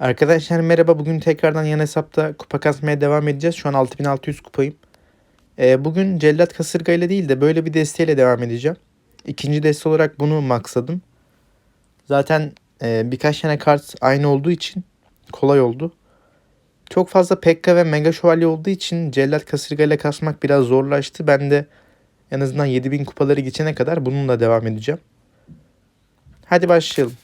Arkadaşlar merhaba. Bugün tekrardan yan hesapta kupa kasmaya devam edeceğiz. Şu an 6600 kupayım. Ee, bugün cellat kasırga ile değil de böyle bir desteğiyle devam edeceğim. İkinci deste olarak bunu maxladım. Zaten e, birkaç tane kart aynı olduğu için kolay oldu. Çok fazla Pekka ve Mega Şövalye olduğu için cellat kasırga ile kasmak biraz zorlaştı. Ben de en azından 7000 kupaları geçene kadar bununla devam edeceğim. Hadi başlayalım.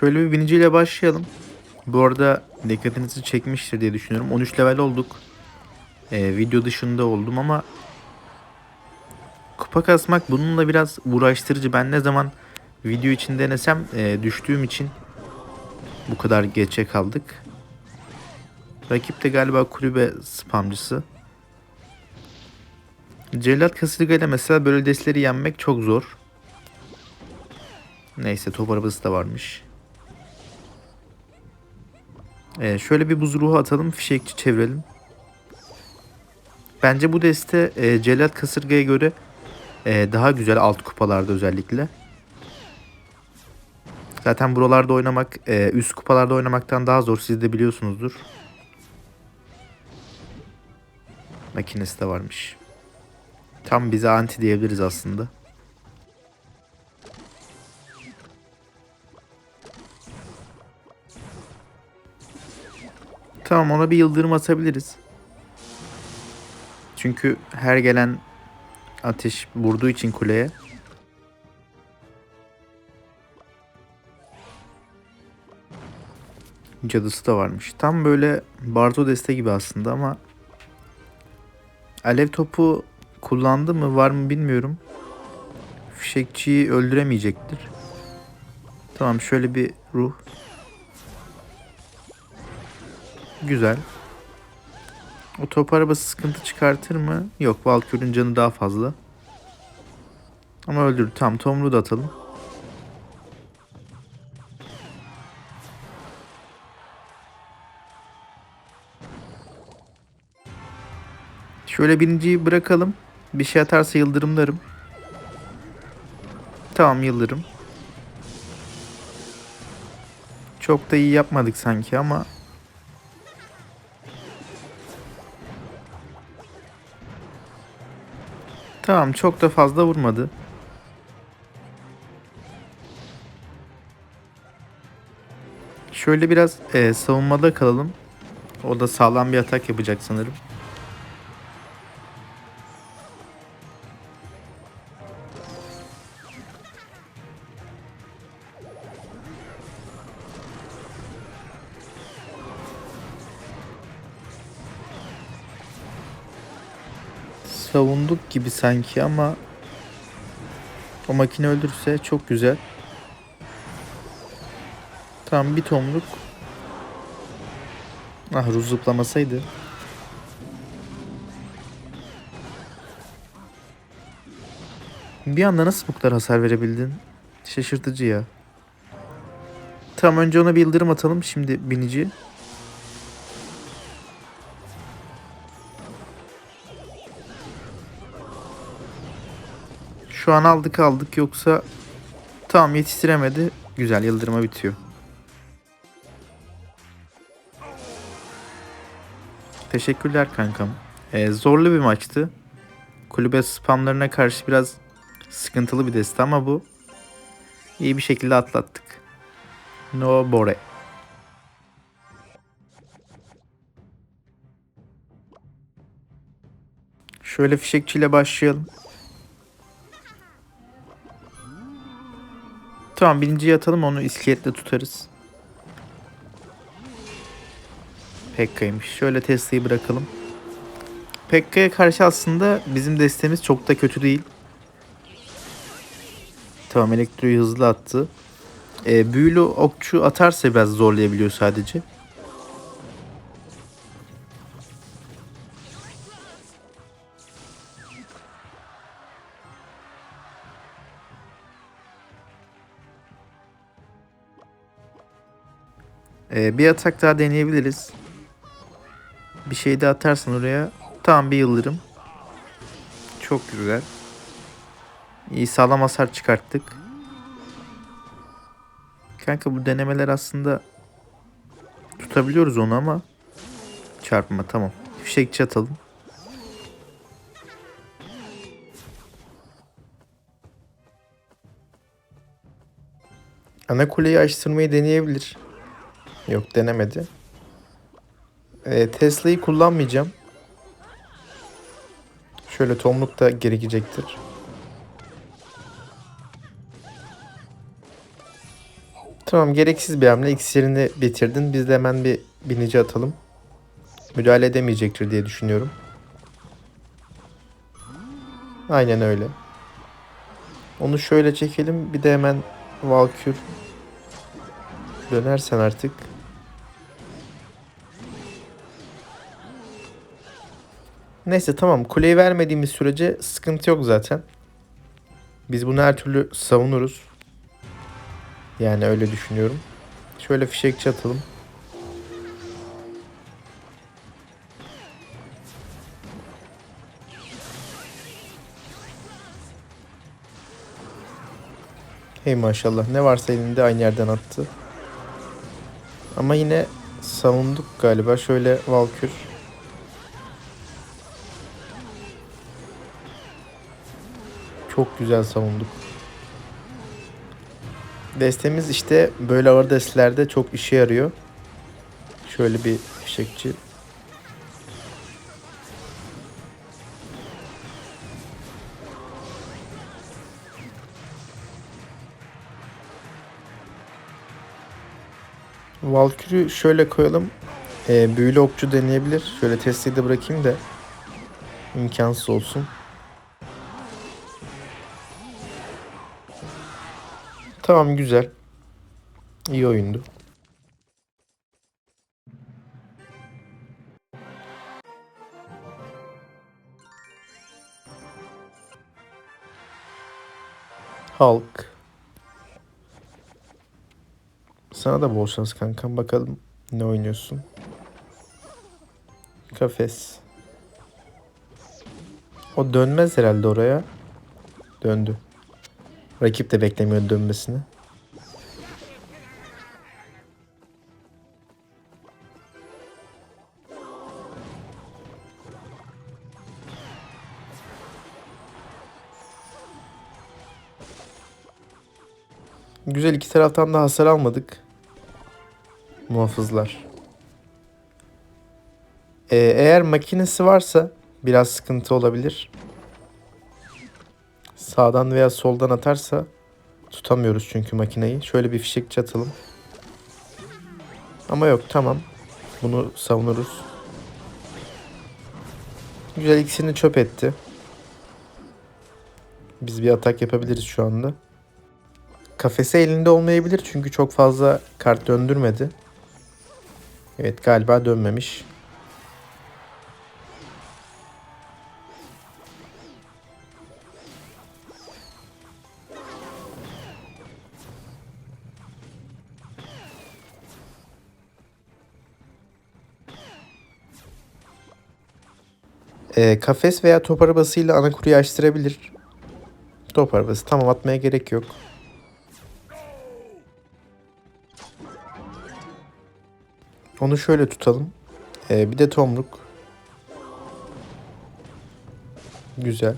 Şöyle bir biniciyle başlayalım. Bu arada dikkatinizi çekmiştir diye düşünüyorum. 13 level olduk. Ee, video dışında oldum ama kupa kasmak bununla biraz uğraştırıcı. Ben ne zaman video için denesem e, düştüğüm için bu kadar geçe kaldık. Rakip de galiba kulübe spamcısı. Cellat Kasırga ile mesela böyle destleri yenmek çok zor. Neyse top arabası da varmış. Ee, şöyle bir buz ruhu atalım. Fişekçi çevirelim. Bence bu deste e, Cellat Kasırga'ya göre e, daha güzel alt kupalarda özellikle. Zaten buralarda oynamak e, üst kupalarda oynamaktan daha zor. Siz de biliyorsunuzdur. Makinesi de varmış. Tam bize anti diyebiliriz aslında. Tamam ona bir yıldırım atabiliriz. Çünkü her gelen ateş vurduğu için kuleye. Cadısı da varmış. Tam böyle Barto deste gibi aslında ama Alev topu kullandı mı var mı bilmiyorum. Fişekçiyi öldüremeyecektir. Tamam şöyle bir ruh. Güzel. O top arabası sıkıntı çıkartır mı? Yok Valkyrie'nin canı daha fazla. Ama öldürdü. Tamam Tomru da atalım. Şöyle birinciyi bırakalım. Bir şey atarsa yıldırımlarım. Tamam yıldırım. Çok da iyi yapmadık sanki ama Tamam çok da fazla vurmadı. Şöyle biraz e, savunmada kalalım. O da sağlam bir atak yapacak sanırım. Savunduk gibi sanki ama o makine öldürse çok güzel. Tam bir tomruk. Ah Ruz zıplamasaydı. Bir anda nasıl bu kadar hasar verebildin? Şaşırtıcı ya. Tamam önce ona bir yıldırım atalım. Şimdi binici. Şu an aldık aldık yoksa tamam yetiştiremedi. Güzel yıldırıma bitiyor. Teşekkürler kankam. Ee, zorlu bir maçtı. Kulübe spamlarına karşı biraz sıkıntılı bir deste ama bu iyi bir şekilde atlattık. No Bore. Şöyle fişekçiyle başlayalım. Tamam birinciyi atalım onu iskeletle tutarız. Pekka'ymış. Şöyle Tesla'yı bırakalım. Pekka'ya karşı aslında bizim destemiz çok da kötü değil. Tamam elektroyu hızlı attı. E, büyülü okçu atarsa biraz zorlayabiliyor sadece. Ee, bir atak daha deneyebiliriz. Bir şey de atarsın oraya. Tamam bir yıldırım. Çok güzel. İyi sağlam hasar çıkarttık. Kanka bu denemeler aslında tutabiliyoruz onu ama çarpma tamam. Fişekçi atalım. Ana kuleyi açtırmayı deneyebilir. Yok denemedi. Ee, Tesla'yı kullanmayacağım. Şöyle tomluk da gerekecektir. Tamam gereksiz bir hamle. İksirini bitirdin. Biz de hemen bir binici atalım. Müdahale edemeyecektir diye düşünüyorum. Aynen öyle. Onu şöyle çekelim. Bir de hemen Valkür dönersen artık. Neyse tamam. Kuleyi vermediğimiz sürece sıkıntı yok zaten. Biz bunu her türlü savunuruz. Yani öyle düşünüyorum. Şöyle fişekçi atalım. Hey maşallah ne varsa elinde aynı yerden attı. Ama yine savunduk galiba. Şöyle Valkür. Çok güzel savunduk. Destemiz işte böyle ağır destelerde çok işe yarıyor. Şöyle bir fişekçi. Valkür'ü şöyle koyalım. Ee, büyülü okçu deneyebilir. Şöyle testi de bırakayım da imkansız olsun. Tamam güzel. İyi oyundu. Hulk. Sana da bol şans kankam. Bakalım ne oynuyorsun. Kafes. O dönmez herhalde oraya. Döndü. Rakip de beklemiyor dönmesini. Güzel iki taraftan da hasar almadık. Muhafızlar. Ee, eğer makinesi varsa biraz sıkıntı olabilir. Sağdan veya soldan atarsa tutamıyoruz çünkü makineyi. Şöyle bir fişek atalım. Ama yok tamam. Bunu savunuruz. Güzel ikisini çöp etti. Biz bir atak yapabiliriz şu anda. Kafesi elinde olmayabilir çünkü çok fazla kart döndürmedi. Evet galiba dönmemiş. Ee, kafes veya top arabasıyla ana kuruyu açtırabilir. Top arabası tamam atmaya gerek yok. Onu şöyle tutalım. Ee, bir de tomruk. Güzel.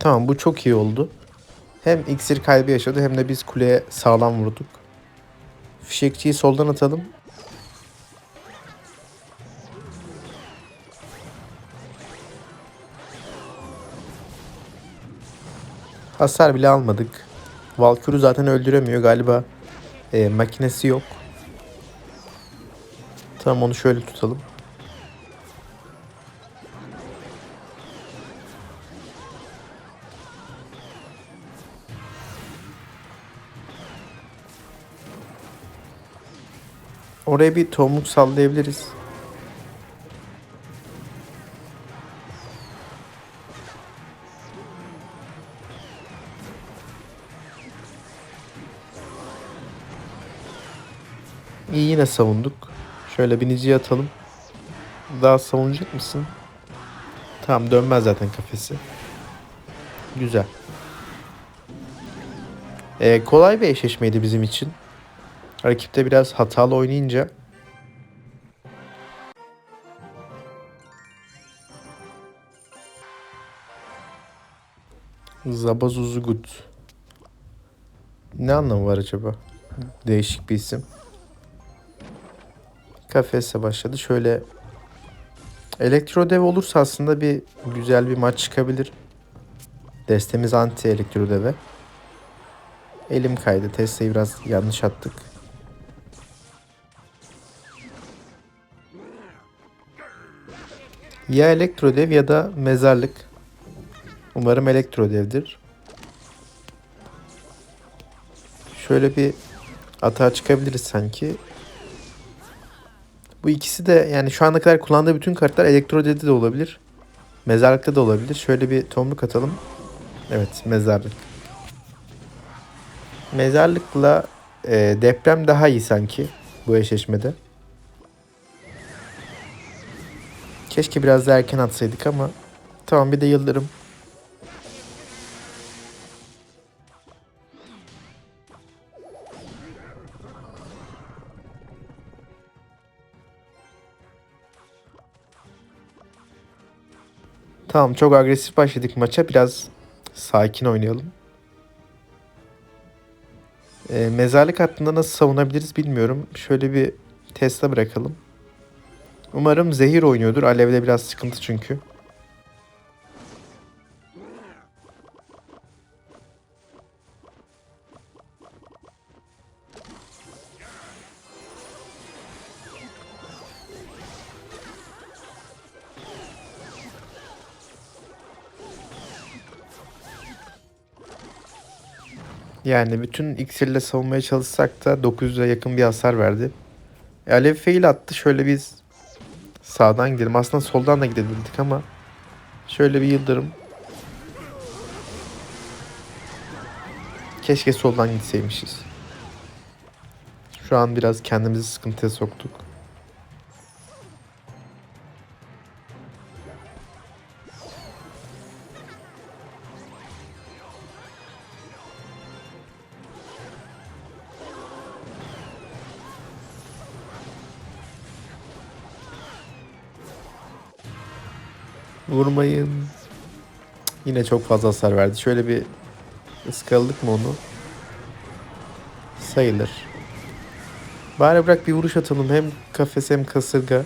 Tamam bu çok iyi oldu. Hem iksir kaybı yaşadı hem de biz kuleye sağlam vurduk. Fişekçiyi soldan atalım. Hasar bile almadık. Valkür'ü zaten öldüremiyor galiba. E, makinesi yok. Tamam onu şöyle tutalım. oraya bir tomruk sallayabiliriz. İyi yine savunduk. Şöyle biniciye atalım. Daha savunacak mısın? Tamam dönmez zaten kafesi. Güzel. Ee, kolay bir eşleşmeydi bizim için. Rakipte biraz hatalı oynayınca Zabazuzugut. Ne anlamı var acaba? Değişik bir isim. Kafese başladı. Şöyle Elektro dev olursa aslında bir güzel bir maç çıkabilir. Destemiz anti elektro deve. Elim kaydı. Testeyi biraz yanlış attık. Ya elektro dev ya da mezarlık. Umarım elektro devdir. Şöyle bir atağa çıkabiliriz sanki. Bu ikisi de yani şu ana kadar kullandığı bütün kartlar elektro dedi de olabilir. Mezarlıkta da olabilir. Şöyle bir tomruk atalım. Evet mezarlık. Mezarlıkla e, deprem daha iyi sanki bu eşleşmede. Keşke biraz daha erken atsaydık ama tamam bir de yıldırım. Tamam çok agresif başladık maça. Biraz sakin oynayalım. E, mezarlık hattında nasıl savunabiliriz bilmiyorum. Şöyle bir Tesla bırakalım. Umarım zehir oynuyordur. Alevde biraz sıkıntı çünkü. Yani bütün iksirle savunmaya çalışsak da 900'e yakın bir hasar verdi. E, Alev fail attı. Şöyle biz sağdan gidelim. Aslında soldan da gidebilirdik ama şöyle bir yıldırım. Keşke soldan gitseymişiz. Şu an biraz kendimizi sıkıntıya soktuk. Vurmayın. Yine çok fazla hasar verdi. Şöyle bir ıskaladık mı onu? Sayılır. Bari bırak bir vuruş atalım. Hem kafes hem kasırga.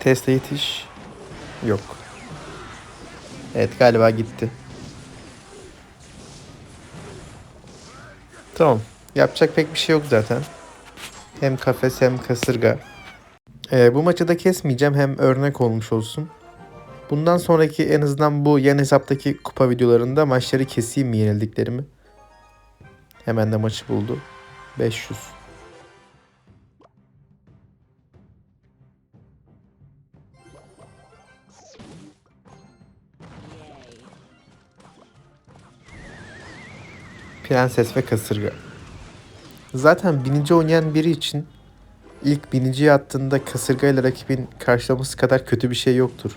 Teste yetiş. Yok. Evet galiba gitti. Tamam. Yapacak pek bir şey yok zaten. Hem kafes hem kasırga. Ee, bu maçı da kesmeyeceğim. Hem örnek olmuş olsun. Bundan sonraki en azından bu yan hesaptaki kupa videolarında maçları keseyim mi yenildiklerimi. Hemen de maçı buldu. 500. Prenses ve kasırga. Zaten binici oynayan biri için ilk biniciye attığında kasırga ile rakibin karşılaması kadar kötü bir şey yoktur.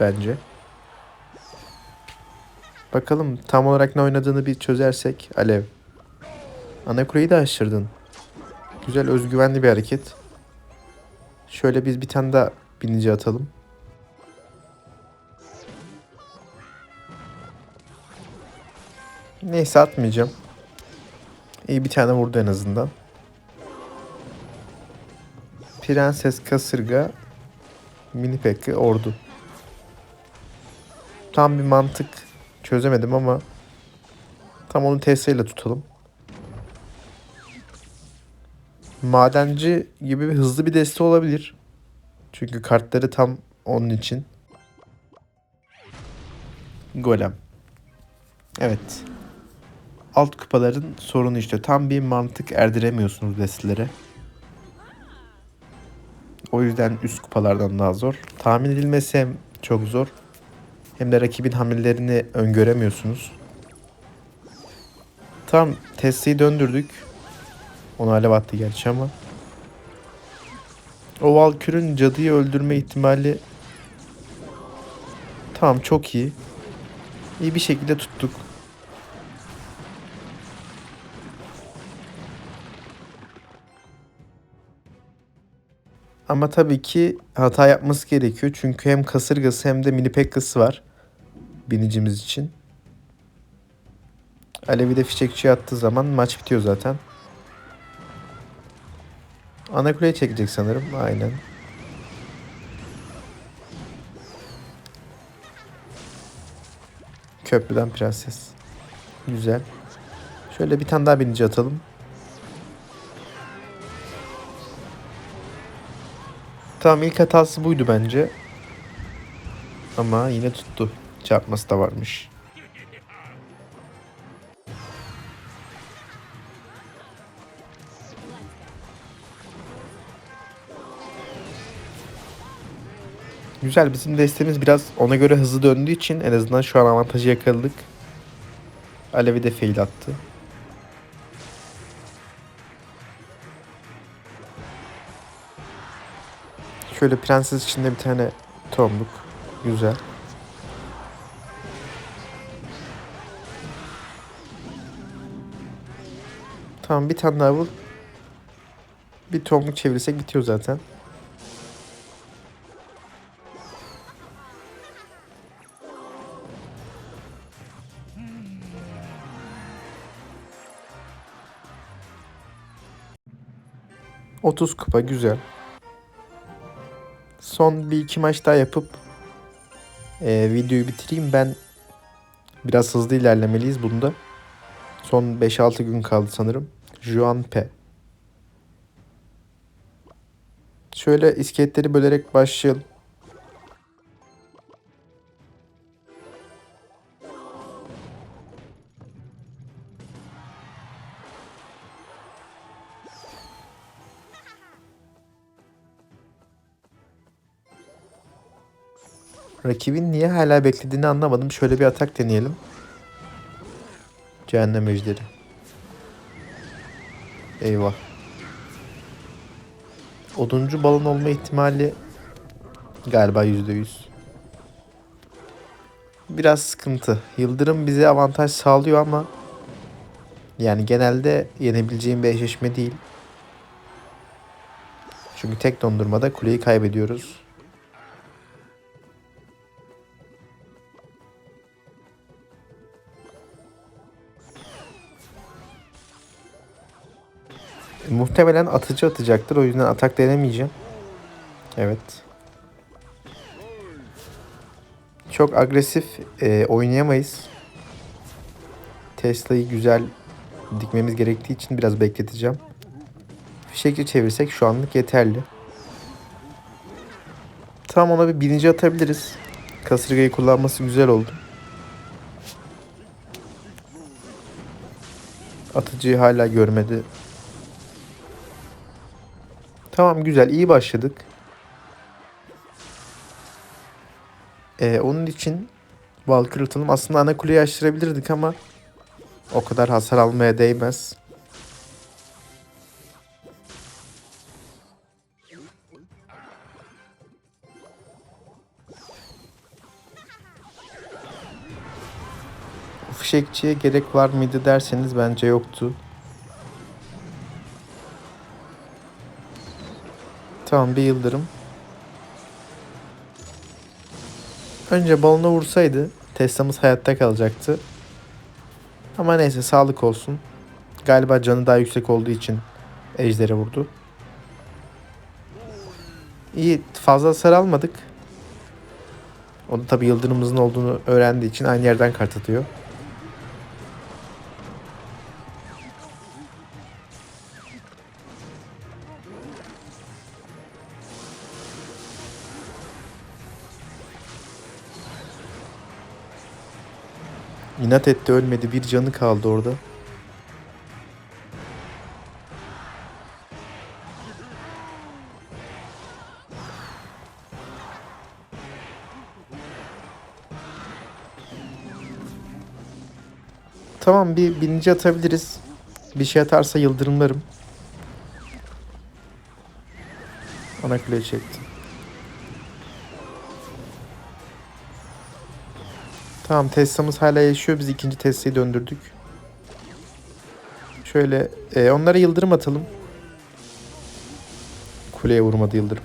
Bence. Bakalım tam olarak ne oynadığını bir çözersek Alev. Anakure'yi de aşırdın. Güzel özgüvenli bir hareket. Şöyle biz bir tane daha binici atalım. Neyse atmayacağım. İyi bir tane vurdu en azından. Prenses kasırga mini pekki ordu. Tam bir mantık çözemedim ama tam onu TS ile tutalım. Madenci gibi bir hızlı bir deste olabilir. Çünkü kartları tam onun için. Golem. Evet. Alt kupaların sorunu işte. Tam bir mantık erdiremiyorsunuz destelere. O yüzden üst kupalardan daha zor. Tahmin edilmesi hem çok zor. Hem de rakibin hamlelerini öngöremiyorsunuz. Tam Tesla'yı döndürdük. Onu alev attı gerçi ama. O Valkür'ün cadıyı öldürme ihtimali Tamam çok iyi. İyi bir şekilde tuttuk. Ama tabii ki hata yapması gerekiyor. Çünkü hem kasırgası hem de mini pekkası var. Binicimiz için. Alevi de fişekçi attığı zaman maç bitiyor zaten. Ana kuleye çekecek sanırım. Aynen. Köprüden prenses. Güzel. Şöyle bir tane daha binici atalım. Tamam ilk hatası buydu bence. Ama yine tuttu. Çarpması da varmış. Güzel bizim destemiz biraz ona göre hızlı döndüğü için en azından şu an avantajı yakaladık. Alevi de fail attı. Şöyle prenses içinde bir tane tomruk. Güzel. Tamam bir tane daha vur. Bir tomruk çevirirsek bitiyor zaten. Otuz kupa güzel. Son bir iki maç daha yapıp e, videoyu bitireyim. Ben biraz hızlı ilerlemeliyiz bunda. Son 5-6 gün kaldı sanırım. Juan P. Şöyle iskeletleri bölerek başlayalım. Rakibin niye hala beklediğini anlamadım. Şöyle bir atak deneyelim. Cehennem ejderi. Eyvah. Oduncu balon olma ihtimali galiba yüzde yüz. Biraz sıkıntı. Yıldırım bize avantaj sağlıyor ama yani genelde yenebileceğim bir eşleşme değil. Çünkü tek dondurmada kuleyi kaybediyoruz. Muhtemelen atıcı atacaktır. O yüzden atak denemeyeceğim. Evet. Çok agresif e, oynayamayız. Tesla'yı güzel dikmemiz gerektiği için biraz bekleteceğim. Fişekli çevirsek şu anlık yeterli. Tamam ona bir birinci atabiliriz. Kasırgayı kullanması güzel oldu. Atıcıyı hala görmedi. Tamam güzel iyi başladık. Ee, onun için Valkyrie atalım. Aslında ana kuleyi açtırabilirdik ama o kadar hasar almaya değmez. Fişekçiye gerek var mıydı derseniz bence yoktu. Tamam bir yıldırım. Önce balona vursaydı Tesla'mız hayatta kalacaktı. Ama neyse sağlık olsun. Galiba canı daha yüksek olduğu için ejdere vurdu. İyi fazla hasar almadık. O da tabi yıldırımımızın olduğunu öğrendiği için aynı yerden kart atıyor. İnat etti ölmedi. Bir canı kaldı orada. Tamam bir bininci atabiliriz. Bir şey atarsa yıldırımlarım. Ana kule çekti. Tamam Tesla'mız hala yaşıyor. Biz ikinci Tesla'yı döndürdük. Şöyle e, onlara yıldırım atalım. Kuleye vurmadı yıldırım.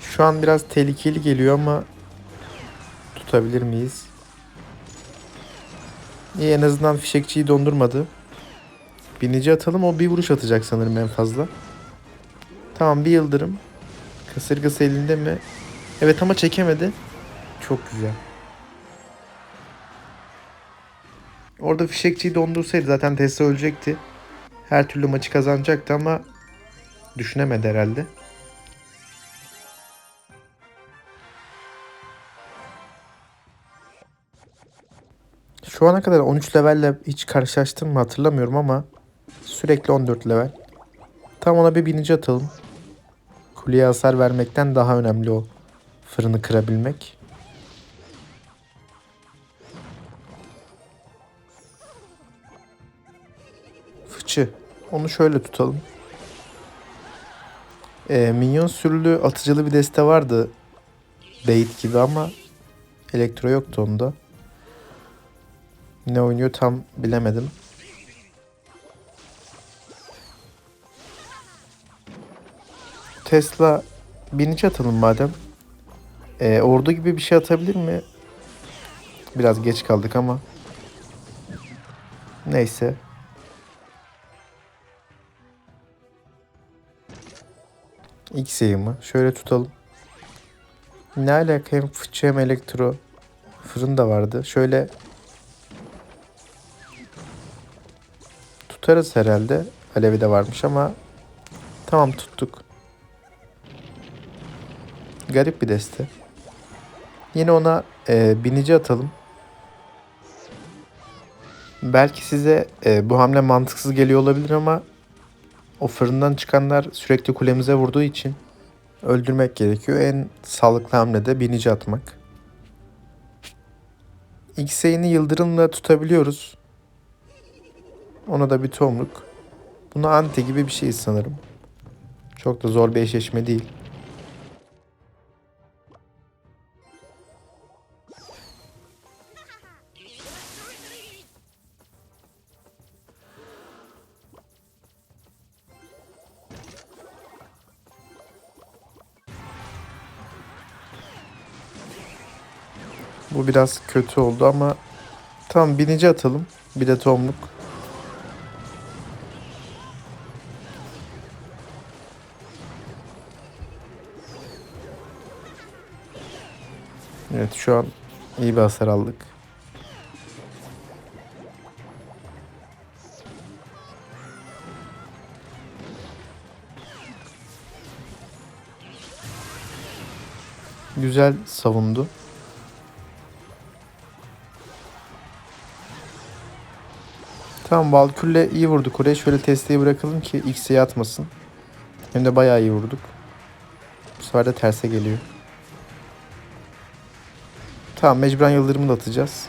Şu an biraz tehlikeli geliyor ama tutabilir miyiz? İyi en azından fişekçiyi dondurmadı. Binici atalım o bir vuruş atacak sanırım en fazla. Tamam bir yıldırım. Kasırgası elinde mi? Evet ama çekemedi. Çok güzel. Orada fişekçiyi dondursaydı zaten Tesla ölecekti. Her türlü maçı kazanacaktı ama düşünemedi herhalde. Şu ana kadar 13 levelle hiç karşılaştım mı hatırlamıyorum ama sürekli 14 level. Tam ona bir binici atalım. Kuleye hasar vermekten daha önemli o. Fırını kırabilmek. Fıçı. Onu şöyle tutalım. Ee, minyon sürülü atıcılı bir deste vardı. Bait gibi ama elektro yoktu onda. Ne oynuyor tam bilemedim. Tesla binici atalım madem. Ee, ordu gibi bir şey atabilir mi? Biraz geç kaldık ama. Neyse. X yayımı. Şöyle tutalım. Ne alaka hem fıçı hem elektro. Fırın da vardı. Şöyle tutarız herhalde. Alevi de varmış ama tamam tuttuk. Garip bir deste. Yine ona e, binici atalım. Belki size e, bu hamle mantıksız geliyor olabilir ama o fırından çıkanlar sürekli kulemize vurduğu için öldürmek gerekiyor. En sağlıklı hamle de binici atmak. X'e'ini yıldırımla tutabiliyoruz. Ona da bir tomruk. Buna anti gibi bir şey sanırım. Çok da zor bir eşleşme değil. Bu biraz kötü oldu ama tamam binici atalım. Bir de tomruk. Evet şu an iyi bir hasar aldık. Güzel savundu. Tamam Valkür'le iyi vurduk oraya. Şöyle testeyi bırakalım ki X'e atmasın. Hem de bayağı iyi vurduk. Bu sefer de terse geliyor. Tamam mecburen yıldırımı da atacağız.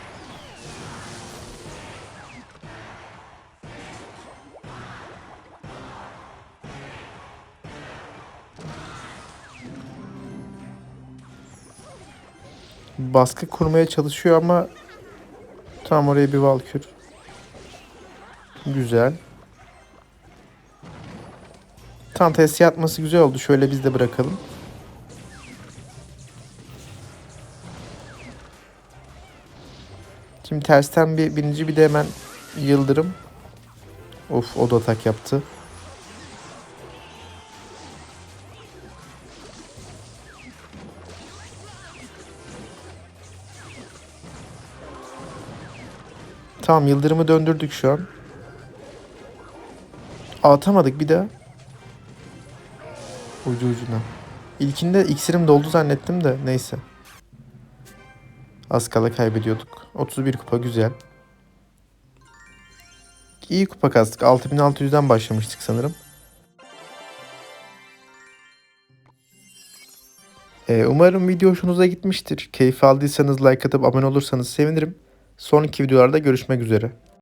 Baskı kurmaya çalışıyor ama tamam oraya bir valkür. Güzel. Tam testi atması güzel oldu. Şöyle biz de bırakalım. Şimdi tersten bir birinci bir de hemen yıldırım. Of o da atak yaptı. Tamam yıldırımı döndürdük şu an. Atamadık bir daha. Ucu ucuna. İlkinde iksirim doldu zannettim de neyse. Az kala kaybediyorduk. 31 kupa güzel. İyi kupa kastık. 6600'den başlamıştık sanırım. Ee, umarım video hoşunuza gitmiştir. Keyif aldıysanız like atıp abone olursanız sevinirim. Sonraki videolarda görüşmek üzere.